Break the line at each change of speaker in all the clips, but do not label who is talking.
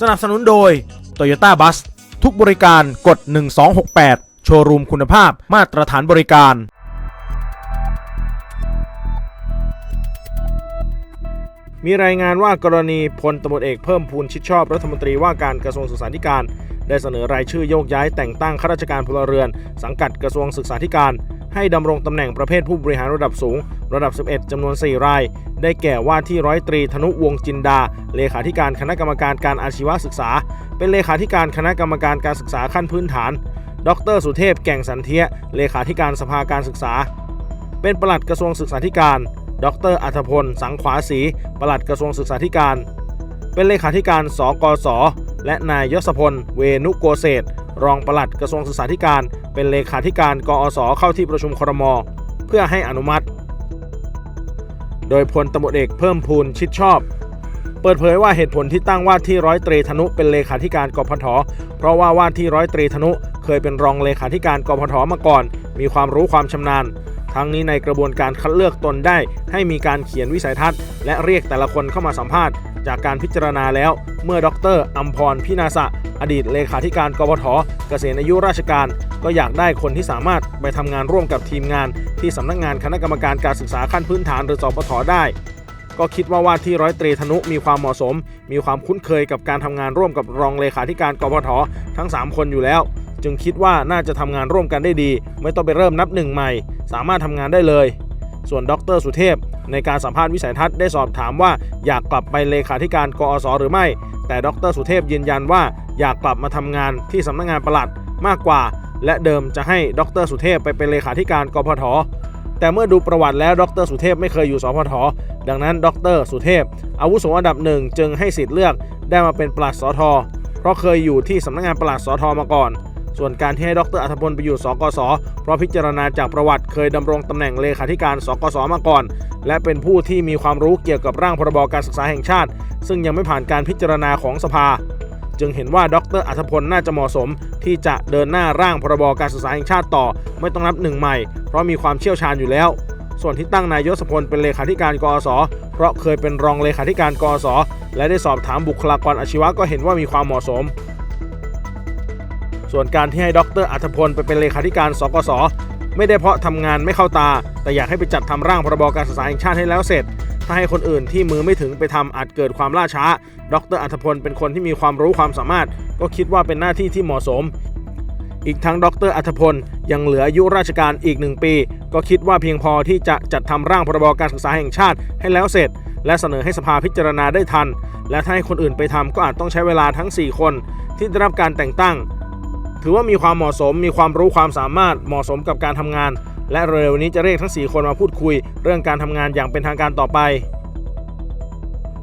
สนับสนุนโดย Toyota Bus ทุกบริการกด 1268 โชว์รูมคุณภาพมาตรฐานบริการ มีรายงานว่ากรณีพลตำรวจเอกเพิ่มพูนชิดชอบรัฐมนตรีว่าการกระทรวงศึกษาธิการ ได้เสนอรายชื่อโยกย้ายแต่งตั้งข้าราชการพลเรือน สังกัดกระทรวงศึกษาธิการ ให้ดำรงตำแหน่งประเภทผู้บริหารระดับสูง ระดับ 11จำนวน 4 ราย ได้แก่ว่าที่ร้อยตรีธนุวงจินดา เลขาธิการคณะกรรมการการอาชีวศึกษา เป็นเลขาธิการคณะกรรมการการศึกษาขั้นพื้นฐาน ดร สุเทพแก่งสันเทียเลขาธิการสภาการศึกษา เป็นปลัดกระทรวงศึกษาธิการ ดรอัธพล สังขวาศรีปลัดกระทรวงศึกษาธิการ เป็นเลขาธิการ สกส และนายยศพล เวนุโกเศษ รองปลัดกระทรวงศึกษาธิการ เป็นเลขาธิการกอสเข้าที่ประชุมครม เพื่อให้อนุมัติ โดยพลตำรวจเอกเพิ่มพูนชิดชอบ เปิดเผยว่าเหตุผลที่ตั้งว่าที่ร้อยตรีธนุเป็นเลขาธิการกพทเพราะว่าว่าที่ร้อยตรีธนุเคยเป็นรองเลขาธิการกพทมาก่อน มีความรู้ความชำนาญทั้งนี้ในกระบวนการคัดเลือกตนได้ ให้มีการเขียนวิสัยทัศน์ และเรียกแต่ละคนเข้ามาสัมภาษณ์ จากการพิจารณาแล้ว เมื่อดรอัมพรพินาศะอดีตเลขาธิการกพทเกษียณอายุราชการ ก็อยากได้คนที่สามารถไปทำงานร่วมกับทีมงาน ที่สำนักงานคณะกรรมการการศึกษาขั้นพื้นฐานหรือสปทได้ ก็คิดว่าว่าที่ร้อยตรีธนุมีความเหมาะสม มีความคุ้นเคยกับการทำงานร่วมกับรองเลขาธิการกพททั้ง 3 คนอยู่แล้ว จึงคิดว่าน่าจะทำงานร่วมกันได้ดี ไม่ต้องไปเริ่มนับหนึ่งใหม่ สามารถทำงานได้เลย ส่วนดรสุเทพ ในการสัมภาษณ์วิสัยทัศน์ได้สอบถามว่าอยากกลับไปเลขาธิการกอสหรือไม่ แต่ดรสุเทพยืนยันว่าอยากกลับมาทำงานที่สำนักงานปลัดมากกว่า และเดิมจะให้ดรสุเทพไปเป็นเลขาธิการกพทแต่เมื่อดูประวัติแล้วดรสุเทพไม่เคยอยู่สพทดังนั้นดรสุเทพ อาวุโสอันดับหนึ่งจึงให้สิทธิ์เลือกได้มาเป็นปลัดสทเพราะเคยอยู่ที่สำนักงานปลัดสทมาก่อน ส่วนการที่ให้ดรอัธพลไปอยู่สกส เพราะพิจารณาจากประวัติเคยดำรงตำแหน่งเลขาธิการสกสมาก่อน และเป็นผู้ที่มีความรู้เกี่ยวกับร่างพรบการศึกษาแห่งชาติ ซึ่งยังไม่ผ่านการพิจารณาของสภา จึงเห็นว่าดรอัธพลน่าจะเหมาะสม ที่จะเดินหน้าร่างพรบการศึกษาแห่งชาติต่อ ไม่ต้องนับหนึ่งใหม่ เพราะมีความเชี่ยวชาญอยู่แล้วส่วนที่ตั้งนายยศพลเป็นเลขาธิการกอสเพราะเคยเป็นรองเลขาธิการกอสและได้สอบถามบุคลากรอาชีวะก็เห็นว่ามีความเหมาะสม ส่วนการที่ให้ดรอัธพลไปเป็นเลขาธิการสกสไม่ได้เพราะทำงานไม่เข้าตา แต่อยากให้ไปจัดทำร่างพรบการศึกษาแห่งชาติให้แล้วเสร็จ ถ้าให้คนอื่นที่มือไม่ถึงไปทำอาจเกิดความล่าช้า ดรอัธพลเป็นคนที่มีความรู้ความสามารถ ก็คิดว่าเป็นหน้าที่ที่เหมาะสม อีกทั้งดรอัธพลยังเหลืออายุราชการอีกหนึ่งปี ก็คิดว่าเพียงพอที่จะจัดทำร่างพรบการศึกษาแห่งชาติให้แล้วเสร็จ และเสนอให้สภาพิจารณาได้ทัน และถ้าให้คนอื่นไปทำก็อาจต้องใช้เวลาทั้ง 4 คน ที่ได้รับการแต่งตั้ง ถือว่ามีความเหมาะสม มีความรู้ความสามารถเหมาะสมกับการทำงาน และเร็วๆนี้จะเรียกทั้ง 4 คนมาพูดคุย เรื่องการทำงานอย่างเป็นทางการต่อไป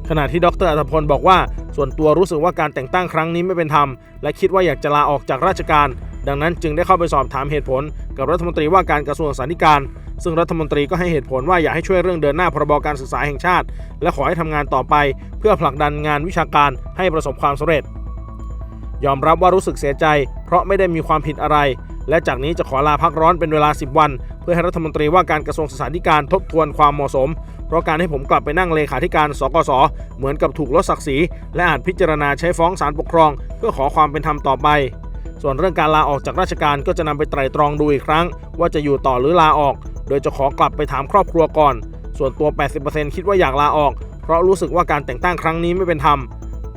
ขณะที่ดรอัธพลบอกว่า ส่วนตัวรู้สึกว่าการแต่งตั้งครั้งนี้ไม่เป็นธรรม และคิดว่าอยากจะลาออกจากราชการ ดังนั้นจึงได้เข้าไปสอบถามเหตุผล กับรัฐมนตรีว่าการกระทรวงสาธารณการซึ่งรัฐมนตรีก็ให้เหตุผลว่าอยากให้ช่วยเรื่องเดินหน้าพรบการศึกษาแห่งชาติ และขอให้ทำงานต่อไป เพื่อผลักดันงานวิชาการให้ประสบความสำเร็จ ยอมรับว่ารู้สึกเสียใจ เพราะไม่ได้มีความผิดอะไร และจากนี้จะขอลาพักร้อนเป็นเวลา 10 วัน เพื่อให้รัฐมนตรีว่าการกระทรวงศึกษาธิการทบทวนความเหมาะสม เพราะการให้ผมกลับไปนั่งเลขาธิการสกส เหมือนกับถูกลดศักดิ์ศรีและอาจพิจารณาใช้ฟ้องศาลปกครอง เพื่อขอความเป็นธรรมต่อไป ส่วนเรื่องการลาออกจากราชการก็จะนำไปไตร่ตรองดูอีกครั้ง ว่าจะอยู่ต่อหรือลาออก โดยจะขอกลับไปถามครอบครัวก่อน ส่วนตัว 80%คิดว่าอยากลาออก เพราะรู้สึกว่าการแต่งตั้งครั้งนี้ไม่เป็นธรรม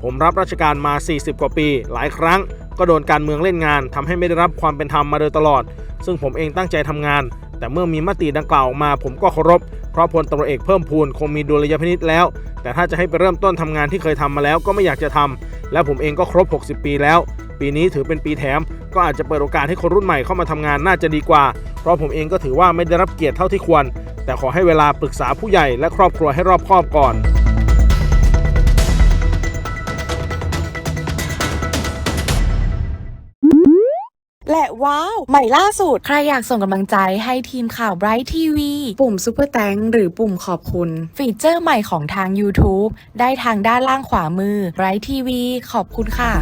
ผมรับราชการมา 40 กว่าปี หลายครั้ง ก็โดนการเมืองเล่นงานทำให้ไม่ได้รับความเป็นธรรมมาโดยตลอด ซึ่งผมเองตั้งใจทำงาน แต่เมื่อมีมติดังกล่าวออกมา ผมก็เคารพ เพราะพลตำรวจเอกเพิ่มพูนคงมีดุลยพินิษแล้ว แต่ถ้าจะให้ไปเริ่มต้นทำงานที่เคยทำมาแล้วก็ไม่อยากจะทำและผมเองก็ครบ 60 ปีแล้ว ปีนี้ถือเป็นปีแถม ก็อาจจะเปิดโอกาสให้คนรุ่นใหม่เข้ามาทำงานน่าจะดีกว่า เพราะผมเองก็ถือว่าไม่ได้รับเกียรติเท่าที่ควร แต่ขอให้เวลาปรึกษาผู้ใหญ่และครอบครัวให้รอบคอบก่อน
ว้าว ใหม่ล่าสุด
ใครอยากส่งกำลังใจให้ทีมข่าว Bright TV ปุ่ม Super Thank หรือปุ่มขอบคุณ ฟีเจอร์ใหม่ของทาง YouTube ได้ทางด้านล่างขวามือ Bright TV ขอบคุณค่ะ